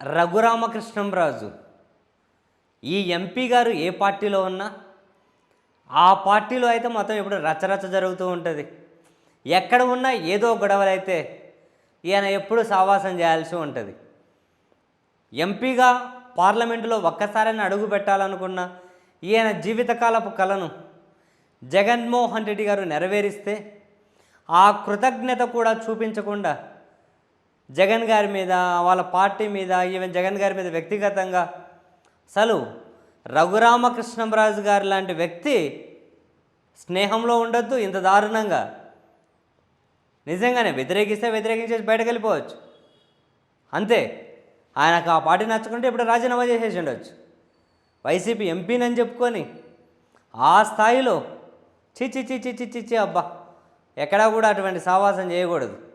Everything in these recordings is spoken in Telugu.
రఘురామకృష్ణంరాజు ఈ ఎంపీ గారు ఏ పార్టీలో ఉన్నా ఆ పార్టీలో అయితే మొత్తం ఇప్పుడు రచరచ జరుగుతూ ఉంటుంది. ఎక్కడ ఉన్నా ఏదో గొడవలు అయితే ఈయన ఎప్పుడు సావాసం చేయాల్సి ఉంటుంది. ఎంపీగా పార్లమెంటులో ఒక్కసారైనా అడుగు పెట్టాలనుకున్న ఈయన జీవితకాలపు కలను జగన్మోహన్ రెడ్డి గారు నెరవేరిస్తే ఆ కృతజ్ఞత కూడా చూపించకుండా జగన్ గారి మీద వాళ్ళ పార్టీ మీద ఈవెన్ జగన్ గారి మీద వ్యక్తిగతంగా. అసలు రఘురామకృష్ణంరాజు గారు లాంటి వ్యక్తి స్నేహంలో ఉండొద్దు ఇంత దారుణంగా. నిజంగానే వ్యతిరేకిస్తే వ్యతిరేకించేసి బయటకు వెళ్ళిపోవచ్చు అంతే. ఆయనకు ఆ పార్టీ నచ్చకుంటే ఇప్పుడు రాజీనామా చేసేసి ఉండొచ్చు. వైసీపీ ఎంపీనని చెప్పుకొని ఆ స్థాయిలో చిచ్చి చిచ్చి చిచ్చి చిచ్చి అబ్బా. ఎక్కడా కూడా అటువంటి సావాసం చేయకూడదు.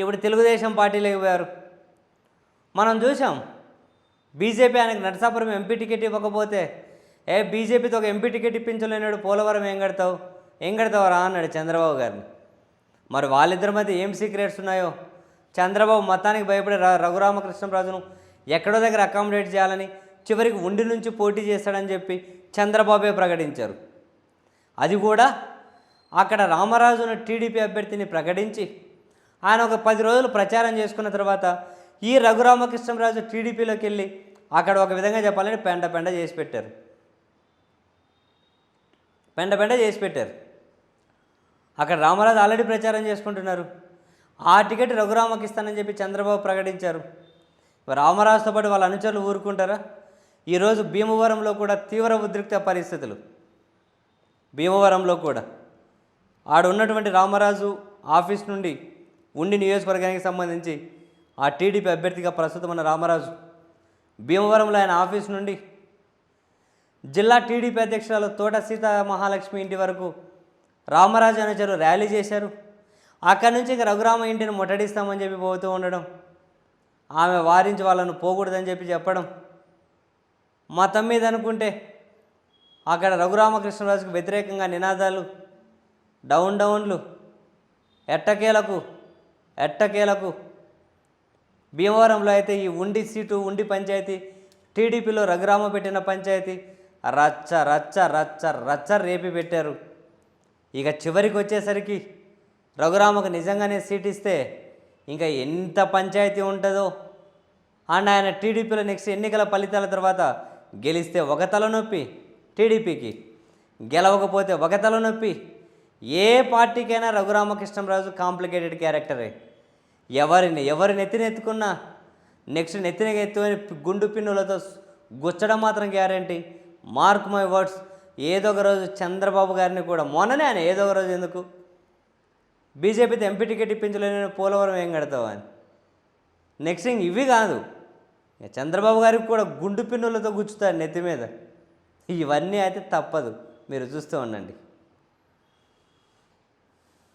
ఇప్పుడు తెలుగుదేశం పార్టీలోకి పోయారు. మనం చూసాం బీజేపీ ఆయనకు నరసాపురం ఎంపీ టికెట్ ఇవ్వకపోతే ఏ బీజేపీతో ఒక ఎంపీ టికెట్ ఇప్పించలేనాడు పోలవరం ఏం కడతావు? ఏం కడతావరా అన్నాడు చంద్రబాబు గారిని. మరి వాళ్ళిద్దరి మధ్య ఏం సీక్రెట్స్ ఉన్నాయో? చంద్రబాబు మతానికి భయపడే రఘురామకృష్ణరాజును ఎక్కడో దగ్గర అకామిడేట్ చేయాలని చివరికి ఉండి నుంచి పోటీ చేస్తాడని చెప్పి చంద్రబాబే ప్రకటించారు. అది కూడా అక్కడ రామరాజును టీడీపీ అభ్యర్థిని ప్రకటించి ఆయన ఒక పది రోజులు ప్రచారం చేసుకున్న తర్వాత ఈ రఘురామకృష్ణరాజు టీడీపీలోకి వెళ్ళి అక్కడ ఒక విధంగా చెప్పాలంటే పెండ పెండ చేసి పెట్టారు. పెండ పెండ చేసి పెట్టారు. అక్కడ రామరాజు ఆల్రెడీ ప్రచారం చేసుకుంటున్నారు. ఆ టికెట్ రఘురామకి ఇస్తానని చెప్పి చంద్రబాబు ప్రకటించారు. రామరాజుతో పాటు వాళ్ళ అనుచరులు ఊరుకుంటారా? ఈరోజు భీమవరంలో కూడా తీవ్ర ఉద్రిక్త పరిస్థితులు. భీమవరంలో కూడా. ఆడ ఉన్నటువంటి రామరాజు ఆఫీస్ నుండి ఉండి నియోజకవర్గానికి సంబంధించి ఆ టీడీపీ అభ్యర్థిగా ప్రస్తుతం ఉన్న రామరాజు భీమవరంలో ఆయన ఆఫీస్ నుండి జిల్లా టీడీపీ అధ్యక్షురాలు తోట సీత మహాలక్ష్మి ఇంటి వరకు రామరాజు అనుచరు ర్యాలీ చేశారు. అక్కడి నుంచి ఇక రఘురామ ఇంటిని ముట్టడిస్తామని చెప్పి పోతూ ఉండడం ఆమె వారించి వాళ్ళను పోకూడదని చెప్పి చెప్పడం మతం మీద అనుకుంటే అక్కడ రఘురామకృష్ణరాజుకు వ్యతిరేకంగా నినాదాలు డౌన్ డౌన్లు ఎట్టకేలకు ఎట్టకేలకు? భీమవరంలో అయితే ఈ ఉండి సీటు ఉండి పంచాయతీ టీడీపీలో రఘురామ పెట్టిన పంచాయతీ రచ్చ రచ్చ రచ్చ రచ్చ రేపి పెట్టారు. ఇక చివరికి వచ్చేసరికి రఘురామకు నిజంగానే సీట్ ఇస్తే ఇంకా ఎంత పంచాయతీ ఉంటుందో? అండ్ ఆయన టీడీపీలో నెక్స్ట్ ఎన్నికల ఫలితాల తర్వాత గెలిస్తే ఒక తలనొప్పి టీడీపీకి గెలవకపోతే ఒక తలనొప్పి ఏ పార్టీకైనా రఘురామకృష్ణరాజు కాంప్లికేటెడ్ క్యారెక్టరే. ఎవరిని ఎవరి నెత్తిన ఎత్తుకున్నా నెక్స్ట్ నెత్తిన ఎత్తుకొని గుండు పిన్నులతో గుచ్చడం మాత్రం గ్యారంటీ. మార్క్ మై వర్డ్స్ ఏదో ఒక రోజు చంద్రబాబు గారిని కూడా. మొన్ననే ఆయన ఏదో ఒక రోజు ఎందుకు? బీజేపీతో ఎంపీ టికెట్ ఇప్పించలేని పోలవరం ఏం కడతావు అని. నెక్స్ట్ థింగ్ ఇవి కాదు. చంద్రబాబు గారికి కూడా గుండు పిన్నులతో గుచ్చుతారు నెత్తి మీద. ఇవన్నీ అయితే తప్పదు. మీరు చూస్తూ ఉండండి.